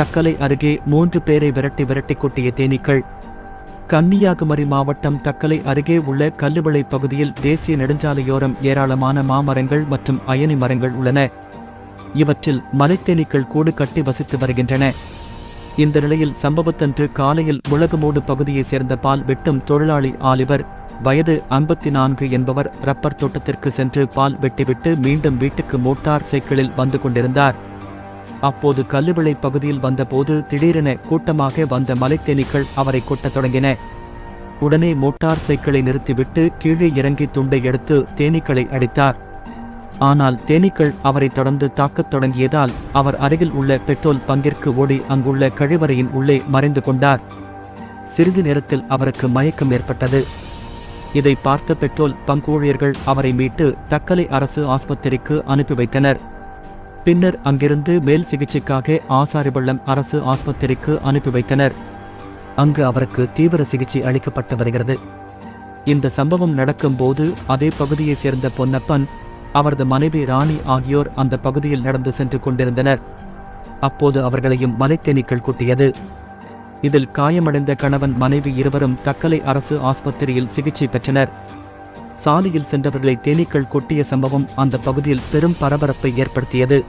தக்கலை அருகே மூன்று பேரை விரட்டி விரட்டி கொட்டிய தேனீக்கள். கன்னியாகுமரி மாவட்டம் தக்கலை அருகே உள்ள கல்லுவிளை பகுதியில் தேசிய நெடுஞ்சாலையோரம் ஏராளமான மாமரங்கள் மற்றும் அயனி மரங்கள் உள்ளன. இவற்றில் மலைத்தேனீக்கள் கூடு கட்டி வசித்து வருகின்றன. இந்த நிலையில் சம்பவத்தன்று காலையில் உலகமூடு பகுதியைச் சேர்ந்த பால் வெட்டும் தொழிலாளி ஆலிவர் வயது ஐம்பத்தி நான்கு என்பவர் ரப்பர் தோட்டத்திற்கு சென்று பால் வெட்டிவிட்டு மீண்டும் வீட்டுக்கு மோட்டார் சைக்கிளில் வந்து கொண்டிருந்தார். அப்போது கல்லுவிளை பகுதியில் வந்தபோது திடீரென கூட்டமாக வந்த மலைத்தேனீக்கள் அவரை கொட்டத் தொடங்கின. உடனே மோட்டார் சைக்கிளை நிறுத்திவிட்டு கீழே இறங்கி துண்டை எடுத்து தேனீக்களை அடித்தார். ஆனால் தேனீக்கள் அவரை தொடர்ந்து தாக்கத் தொடங்கியதால் அவர் அருகில் உள்ள பெட்ரோல் பங்கிற்கு ஓடி அங்குள்ள கழிவறையின் உள்ளே மறைந்து கொண்டார். சிறிது நேரத்தில் அவருக்கு மயக்கம் ஏற்பட்டது. இதை பார்த்த பெட்ரோல் பங்கு ஊழியர்கள் அவரை மீட்டு தக்கலை அரசு ஆஸ்பத்திரிக்கு அனுப்பி வைத்தனர். பின்னர் அங்கிருந்து மேல் சிகிச்சைக்காக ஆசாரிபள்ளம் அரசு ஆஸ்பத்திரிக்கு அனுப்பி வைத்தனர். அங்கு அவருக்கு தீவிர சிகிச்சை அளிக்கப்பட்டு வருகிறது. இந்த சம்பவம் நடக்கும்போது அதே பகுதியைச் சேர்ந்த பொன்னப்பன் அவரது மனைவி ராணி ஆகியோர் அந்த பகுதியில் நடந்து சென்று கொண்டிருந்தனர். அப்போது அவர்களையும் மலைத்தேனீக்கள் குட்டியது. இதில் காயமடைந்த கணவன் மனைவி இருவரும் தக்கலை அரசு ஆஸ்பத்திரியில் சிகிச்சை பெற்றனர். சாலையில் சென்றவர்களை தேனீக்கள் கொட்டிய சம்பவம் அந்த பகுதியில் பெரும் பரபரப்பை ஏற்படுத்தியது.